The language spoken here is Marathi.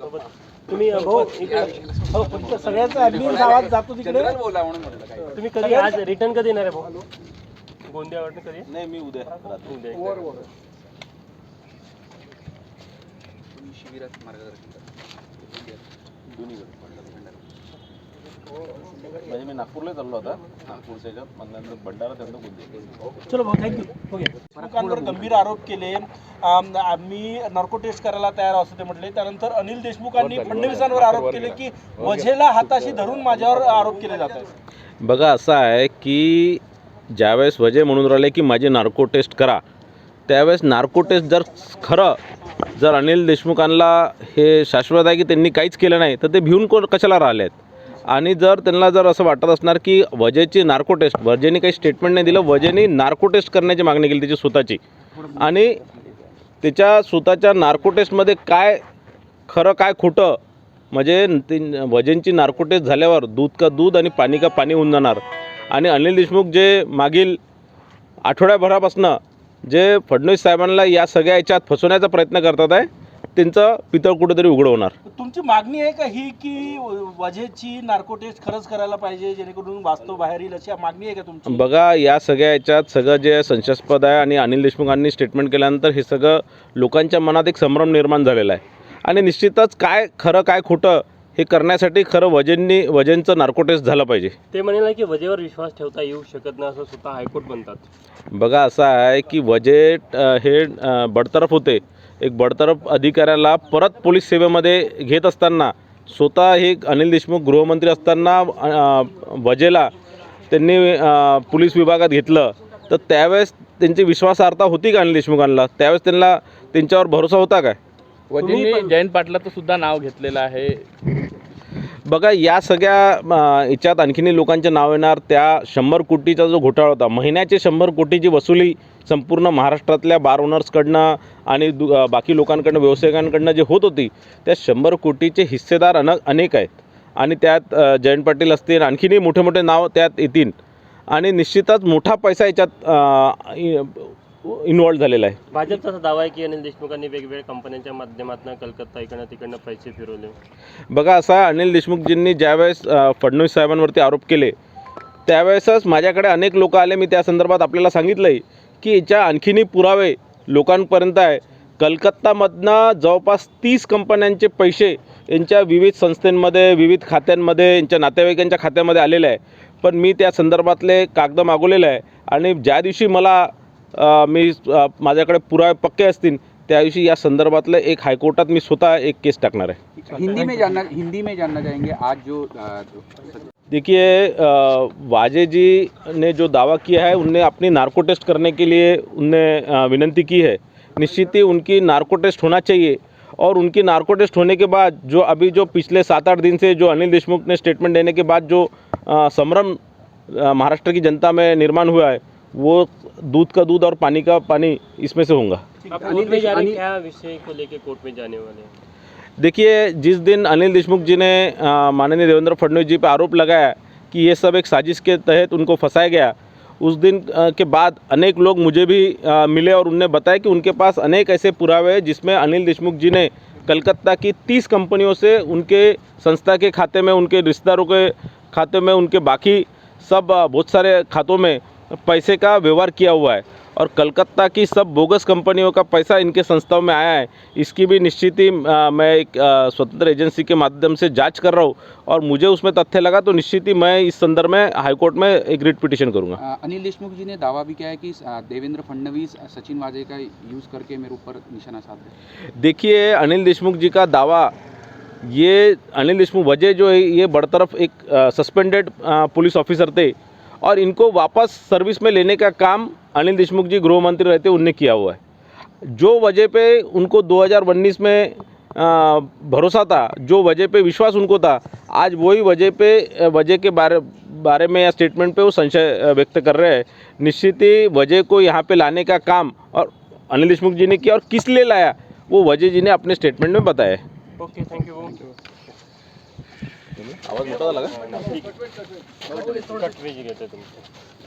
तुम्ही भाऊ इकडे- हो फक्त सगळ्यांचा ॲम्बियन्स आवाज जातो तिकडे. जनरल बोला म्हणून म्हटलं काय? तुम्ही कधी आज रिटर्न कधी येणार आहे भाऊ? गोंदियावरनं कधी? नाही मी उद्या रात्री. उद्या तुम्ही शिबिरात मार्गदर्शन करा. दोन्हीकडे. म्हणजे मी नागपूरला चाललो होता. नागपूरच्या मग नंतर भंडारा त्यांना बुद्धी चलो भाऊ थँक्यू ओके लोकांवर गंभीर आरोप केले. आम- आम्ही नार्को टेस्ट करायला तयार असं ते म्हटले. त्यानंतर अनिल देशमुखांनी फडणवीसांवर आरोप केले की वझेला हाताशी धरून माझ्यावर आरोप केले जात आहेत. बघा असं आहे की ज्यावेळेस वजय म्हणून राहिले की माझी नार्को टेस्ट करा त्यावेळेस नार्को टेस्ट जर खरं जर अनिल देशमुखांना हे शाश्वत आहे की त्यांनी काहीच केलं नाही तर ते भिवून कोण कशाला राहिले आहेत आणि जर त्यांना जर असं वाटत असणार की वजेची नार्को टेस्ट वजेने काही स्टेटमेंट नाही दिलं वजेने नार्को टेस्ट करण्याची मागणी केली त्याची स्वतःची आणि त्याच्या स्वतःच्या नार्को टेस्टमध्ये काय खरं काय खोटं म्हणजे ते वजनची नार्को टेस्ट झाल्यावर दूध का दूध आणि पाणी का पाणी होऊन जाणार. आणि अनिल देशमुख जे मागील आठवड्याभरापासनं जे फडणवीस साहेबांना या सगळ्या याच्यात फसवण्याचा प्रयत्न करतात आहे त्यांचं पितळ कुठेतरी उघडं होणार. तुमची मागणी आहे का ही की वझेची नार्को टेस्ट खरंच करायला पाहिजे जेणेकरून वास्तव बाहेर येईल अशी मागणी आहे का तुमची? बघा या सगळ्या याच्यात सगळं जे संशयास्पद आहे आणि अनिल देशमुखांनी स्टेटमेंट केल्यानंतर हे सगळं लोकांच्या मनात एक संभ्रम निर्माण झालेला आहे. आणि निश्चितच काय खरं काय खोटं हे करण्यासाठी खरं वजननी वजनचं नार्को टेस्ट झालं पाहिजे. ते म्हणाले की वजेवर विश्वास ठेवता येऊ शकत नाही असं स्वतः हायकोर्ट म्हणतात. बघा असं आहे की बजेट अ, हे बडतरफ होते. एक बडतरफ अधिकाऱ्याला परत पोलीस सेवेमध्ये घेत असताना स्वतः हे अनिल देशमुख गृहमंत्री असताना वजेला त्यांनी पोलीस विभागात घेतलं. तर त्यावेळेस त्यांची विश्वासार्हता होती का अनिल देशमुखांना? त्यावेळेस त्यांना त्यांच्यावर भरोसा होता काय? वजींनी जयंत पाटलाचं सुद्धा नाव घेतलेलं आहे. बघा या सगळ्या याच्यात आणखीनही लोकांचे नाव येणार. त्या शंभर कोटीचा जो घोटाळा होता महिन्याचे शंभर कोटीची वसुली संपूर्ण महाराष्ट्रातल्या बार ओनर्सकडनं आणि दु बाकी लोकांकडनं व्यावसायिकांकडनं जे होत होती त्या शंभर कोटीचे हिस्सेदार अन अनेक आहेत. आणि त्यात जयंत पाटील असतील आणखीनही मोठे मोठे नाव त्यात येतील. आणि निश्चितच मोठा पैसा याच्यात इन्वॉल्ड झालेला आहे. भाजपचा असा दावा आहे की अनिल देशमुखांनी वेगवेगळ्या कंपन्यांच्या माध्यमातून कलकत्ता इकडनं तिकडनं पैसे फिरवले. बघा असा अनिल देशमुखजींनी ज्यावेळेस फडणवीस साहेबांवरती आरोप केले त्यावेळेसच माझ्याकडे अनेक लोक आले. मी त्या संदर्भात आपल्याला सांगितलं आहे की याच्या आणखीनही पुरावे लोकांपर्यंत आहे. कलकत्तामधनं जवळपास तीस कंपन्यांचे पैसे यांच्या विविध संस्थांमध्ये विविध खात्यांमध्ये यांच्या नातेवाईकांच्या खात्यामध्ये आलेले आहे. पण मी त्या संदर्भातले कागद मागवलेले आहे. आणि ज्या दिवशी मला मी माझ्याकडे पुरावे पक्के असतील त्या दिवशी या संदर्भातलं एक हायकोर्टात मी स्वतः एक केस टाकणार आहे. हिंदी में जानना हिंदी में जानना चाहेंगे आज जो देखिए वाजे जी ने जो दावा किया है उनने अपनी नार्को टेस्ट करने के लिए उनने विनंती की है। निश्चित ही उनकी नार्को टेस्ट होना चाहिए। और उनकी नार्को टेस्ट होने के बाद जो अभी जो पिछले सात आठ दिन से जो अनिल देशमुख ने स्टेटमेंट देने के बाद जो संभ्रम महाराष्ट्र की जनता में निर्माण हुआ है वो दूध का दूध और पानी का पानी इसमें से होगा। कोर्ट में जा रहे हैं, क्या विषय को लेके कोर्ट में जाने वाले हैं? देखिए जिस दिन अनिल देशमुख जी ने माननीय देवेंद्र फडणवीस जी पर आरोप लगाया कि ये सब एक साजिश के तहत उनको फंसाया गया उस दिन के बाद अनेक लोग मुझे भी मिले और उनने बताया कि उनके पास अनेक ऐसे पुरावे हैं जिसमें अनिल देशमुख जी ने कलकत्ता की तीस कंपनियों से उनके संस्था के खाते में उनके रिश्तेदारों के खाते में उनके बाकी सब बहुत सारे खातों में पैसे का व्यवहार किया हुआ है और कलकत्ता की सब बोगस कंपनियों का पैसा इनके संस्थाओं में आया है। इसकी भी निश्चित ही मैं एक स्वतंत्र एजेंसी के माध्यम से जाँच कर रहा हूँ और मुझे उसमें तथ्य लगा तो निश्चित ही मैं इस संदर्भ में हाईकोर्ट में एक रिट पिटिशन करूँगा। अनिल देशमुख जी ने दावा भी किया है कि देवेंद्र फडणवीस सचिन वाजे का यूज़ करके मेरे ऊपर निशाना साध रहे देखिए अनिल देशमुख जी का दावा ये अनिल देशमुख वजह जो है ये बड़तरफ एक सस्पेंडेड पुलिस ऑफिसर थे। और इनको वापस सर्विस में लेने का काम अनिल देशमुख जी गृह मंत्री रहते उनने किया हुआ है। जो वजह पे उनको 2019 में भरोसा था जो वजह पे विश्वास उनको था आज वही वजह पे वजह के बारे बारे में या स्टेटमेंट पे वो संशय व्यक्त कर रहे हैं। निश्चित ही वजह को यहाँ पे लाने का काम और अनिल देशमुख जी ने किया और किस लिए लाया वो वजह जी ने अपने स्टेटमेंट में बताया है। ओके तुम्ही? आवाज मोठा झाला का? कट वेज घेते तुमचं.